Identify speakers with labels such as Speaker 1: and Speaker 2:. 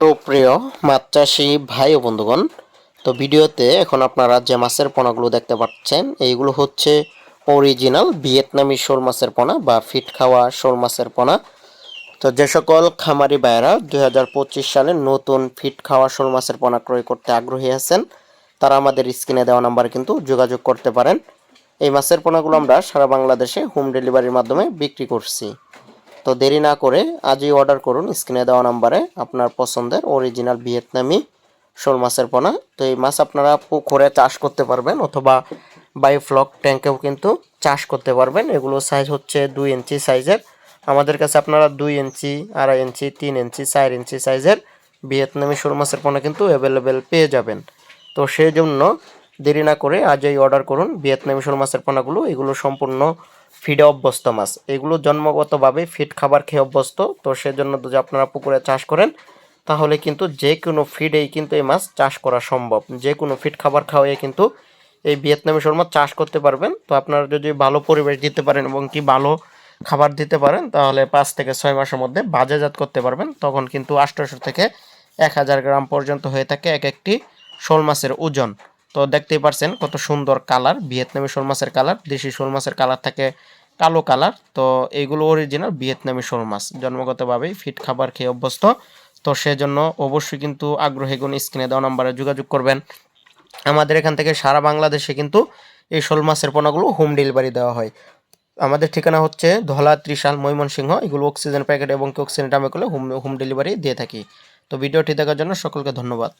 Speaker 1: তো প্রিয় মাছ চাষি ভাই ও বন্ধুগণ, তো ভিডিওতে এখন আপনারা যে মাছের পোনাগুলো দেখতে পাচ্ছেন, এইগুলো হচ্ছে অরিজিনাল ভিয়েতনামি শোল মাছের পোনা বা ফিট খাওয়া শোল মাছের পোনা। তো যে সকল খামারি ভাইয়েরা দুই সালে নতুন ফিট খাওয়া শোল মাছের পোনা ক্রয় করতে আগ্রহী আছেন, তারা আমাদের স্ক্রিনে দেওয়া নাম্বারে কিন্তু যোগাযোগ করতে পারেন। এই মাছের পোনাগুলো আমরা সারা বাংলাদেশে হোম ডেলিভারির মাধ্যমে বিক্রি করছি। তো দেরি না করে আজই অর্ডার করুন স্ক্রিনে দেওয়া নাম্বারে আপনার পছন্দের অরিজিনাল ভিয়েতনামি শোল মাছের পোনা। তো এই মাছ আপনারা পুকুরে চাষ করতে পারবেন অথবা বায়োফ্লক ট্যাঙ্কেও কিন্তু চাষ করতে পারবেন। এগুলো সাইজ হচ্ছে দুই ইঞ্চি সাইজের আমাদের কাছে আপনারা দুই ইঞ্চি, আড়াই ইঞ্চি, তিন ইঞ্চি, চার ইঞ্চি সাইজের ভিয়েতনামি শোল মাছের পোনা কিন্তু অ্যাভেলেবেল পেয়ে যাবেন। তো সেই জন্য দেরি না করে আজই অর্ডার করুন। ভিয়েতনামি শোল মাছের পোনাগুলো, এগুলো সম্পূর্ণ ফিডে অভ্যস্ত মাছ। এগুলো জন্মগতভাবে ফিড খাবার খেয়ে অভ্যস্ত, তো সেজন্য যদি আপনারা পুকুরে চাষ করেন, তাহলে কিন্তু যে কোনো ফিডেই কিন্তু এই মাছ চাষ করা সম্ভব। যে কোনো ফিড খাবার খাওয়াই কিন্তু এই ভিয়েতনামি শোল মাছ চাষ করতে পারবেন। তো আপনারা যদি ভালো পরিবেশ দিতে পারেন এবং কি ভালো খাবার দিতে পারেন, তাহলে পাঁচ থেকে ছয় মাসের মধ্যে বাজারজাত করতে পারবেন। তখন কিন্তু আষ্টশো থেকে এক হাজার গ্রাম পর্যন্ত হয়ে থাকে এক একটি শোল মাছের ওজন। তো দেখতেই পারছেন কত সুন্দর কালার, ভিয়েতনামি শোল মাছের কালার, দেশি শোল মাছের কালার থাকে কালো কালার। তো এইগুলো অরিজিনাল ভিয়েতনামি শোল মাছ জন্মগতভাবেই ফিট খাবার খেয়ে অভ্যস্ত। তো সেজন্য অবশ্যই কিন্তু আগ্রহী গুণ স্ক্রিনে দেওয়া নাম্বারে যোগাযোগ করবেন। আমাদের এখান থেকে সারা বাংলাদেশে কিন্তু এই শোল মাছের পোনাগুলো হোম ডেলিভারি দেওয়া হয়। আমাদের ঠিকানা হচ্ছে ধলা, ত্রিশাল, ময়মনসিংহ। এগুলো অক্সিজেন প্যাকেট এবং অক্সিজেন টামে করলে হোম হোম ডেলিভারি দিয়ে থাকি। তো ভিডিওটি দেখার জন্য সকলকে ধন্যবাদ।